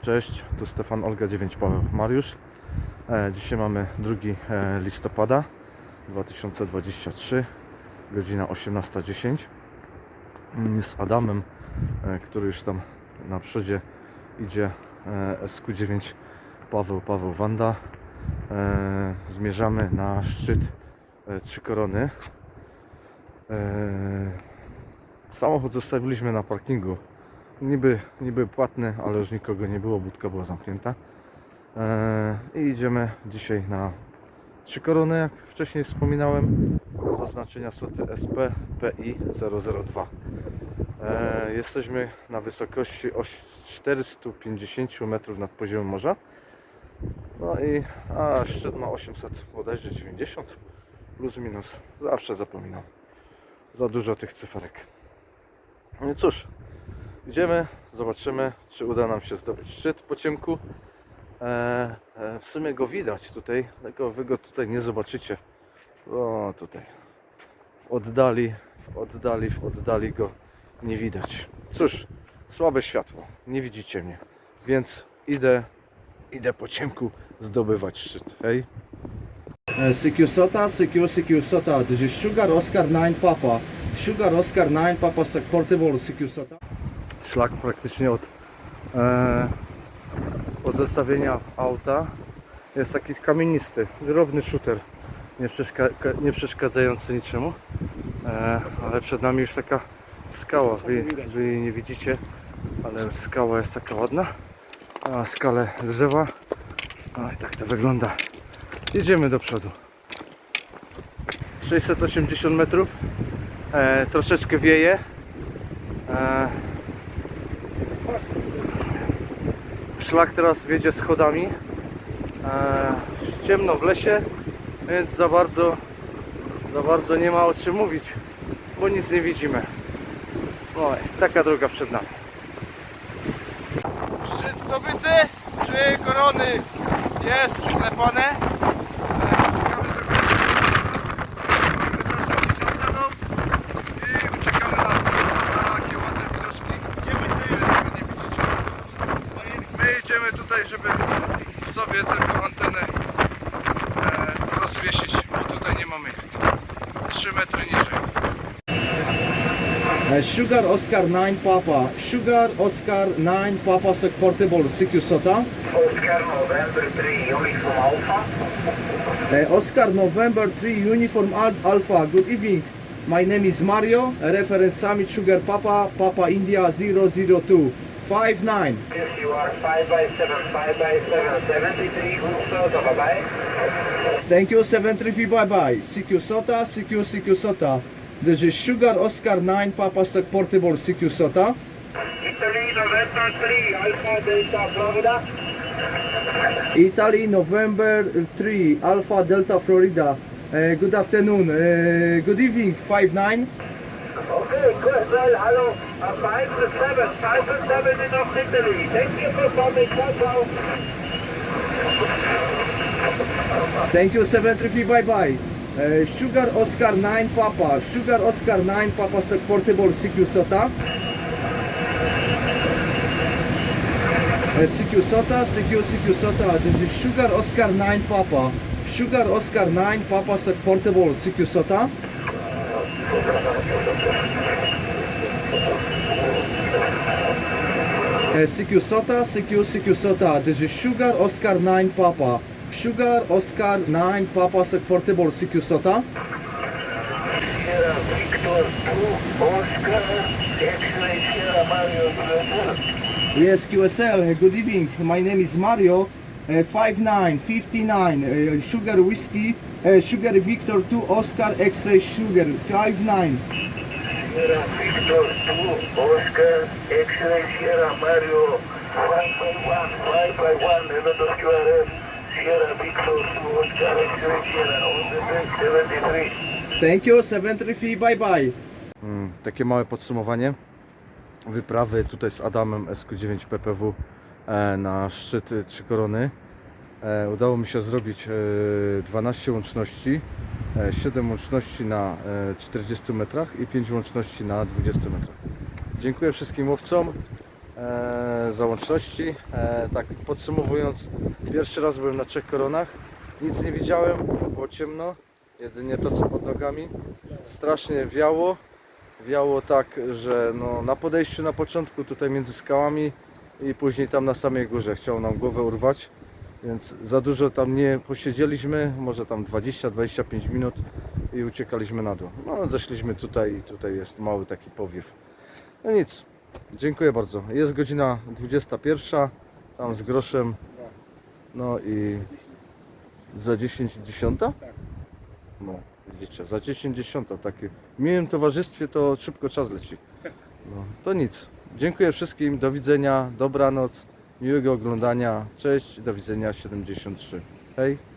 Cześć, tu Stefan Olga 9 Paweł Mariusz. E, dzisiaj mamy 2 e, listopada 2023, godzina 18.10. Mm, Z Adamem, e, który już tam na przodzie idzie e, SQ9 Paweł Paweł Wanda. Zmierzamy na szczyt Trzy Korony. Samochód zostawiliśmy na parkingu niby, niby płatny, ale już nikogo nie było, budka była zamknięta. Eee, I idziemy dzisiaj na trzy korony, jak wcześniej wspominałem, z oznaczenia soty SP PI 002. Eee, jesteśmy na wysokości oś- 450 metrów nad poziomem morza. No i a szczyt ma 800, bodajże 90 plus minus. Zawsze zapominam. Za dużo tych cyferek. No i cóż, Idziemy, zobaczymy, czy uda nam się zdobyć szczyt po ciemku. E, e, w sumie go widać tutaj, tylko wy go tutaj nie zobaczycie. O, tutaj. W oddali, w oddali, w oddali go nie widać. Cóż, słabe światło, nie widzicie mnie. Więc idę, idę po ciemku zdobywać szczyt. Hej. CQ SOTA, CQ, CQ SOTA. This is Sugar Oscar 9 Papa. Sugar Oscar 9 Papa portable CQ SOTA. Szlak praktycznie od e, pozestawienia auta. Jest taki kamienisty, drobny shooter, nie, przeszka, ka- nie przeszkadzający niczemu, e, ale przed nami już taka skała, wy, wy jej nie widzicie, ale skała jest taka ładna, a skalę drzewa, no i tak to wygląda. Jedziemy do przodu. 680 metrów, e, troszeczkę wieje, e, Szlak teraz wiedzie schodami. Eee, ciemno w lesie, więc za bardzo, za bardzo nie ma o czym mówić, bo nic nie widzimy. Oj, taka droga przed nami. Szczyt zdobyty, trzy korony jest przyklepane. Eee, szukamy tego zarzucić anteną i uciekamy na takie ładne widoczki. Gdzie my nie widzicie. My idziemy tutaj, żeby sobie tylko antenę e, rozwiesić, bo tutaj nie mamy 3 metry niżej. Uh, Sugar Oscar 9 Papa. Sugar Oscar 9 Papa portable CQ SOTA. Oscar November 3 Uniform Alpha. Uh, Oscar November 3 Uniform Al Alpha. Good evening. My name is Mario. Reference Summit Sugar Papa. Papa India 002. 59. Yes, you are 5 by 7, 5 by 7, 73 Hoofsloot, bye bye. Thank you 733 bye bye. CQ SOTA, CQ CQ SOTA. This is Sugar Oscar 9 Papa a portable CQ SOTA. Italy November 3 Alpha Delta Florida. Italy, November 3, Alpha Delta Florida. Uh, good afternoon, uh, good evening, 5-9. Okay, good, well. Uh, 5 to 7, 5 to 7 in North Italy. Thank you for coming, ciao, ciao. Thank you, 733, bye bye. Uh, Sugar Oscar 9 Papa, Sugar Oscar 9 Papa Portable CQ SOTA. Uh, CQ SOTA, CQ CQ SOTA, this is Sugar Oscar 9 Papa. Sugar Oscar 9 Papa Portable CQ SOTA. Uh, CQ SOTA, CQ CQ SOTA. This is Sugar Oscar 9 Papa. Sugar Oscar 9 Papa Portable CQ SOTA. Sierra Victor 2 Oscar X-ray Sierra Mario Yes, QSL. uh, Good evening. My name is Mario. Uh, 5959 uh, Sugar Whiskey. Uh, Sugar Victor 2 Oscar X-ray Sugar 59. Sierra Victor 2 Oscar X-ray Sierra Mario 5 by 1, 5 by 1, and the QRF Sierra Victor 2 Oscar X-ray Sierra on the deck 73. Thank you. 733. Bye bye. Mm, takie małe podsumowanie wyprawy tutaj z Adamem SQ9 PPW e, na szczyt y, Trzy Korony. E, udało mi się zrobić e, 12 łączności, e, 7 łączności na e, 40 metrach i 5 łączności na 20 metrach. Dziękuję wszystkim łowcom. e, załączności. E, tak podsumowując, pierwszy raz byłem na trzech koronach. Nic nie widziałem, było ciemno, jedynie to co pod nogami. Strasznie wiało. Wiało tak, że no, na podejściu na początku tutaj między skałami i później tam na samej górze chciało nam głowę urwać. Więc za dużo tam nie posiedzieliśmy, może tam 20-25 minut i uciekaliśmy na dół. No zeszliśmy tutaj i tutaj jest mały taki powiew. No nic, dziękuję bardzo. Jest godzina 21, tam z groszem. No i za 10 dziesiąta? No, widzicie, za 10 dziesiąta takie. W miłym towarzystwie to szybko czas leci. No, to nic. Dziękuję wszystkim, do widzenia, dobranoc, miłego oglądania. Cześć, do widzenia 73. Hej.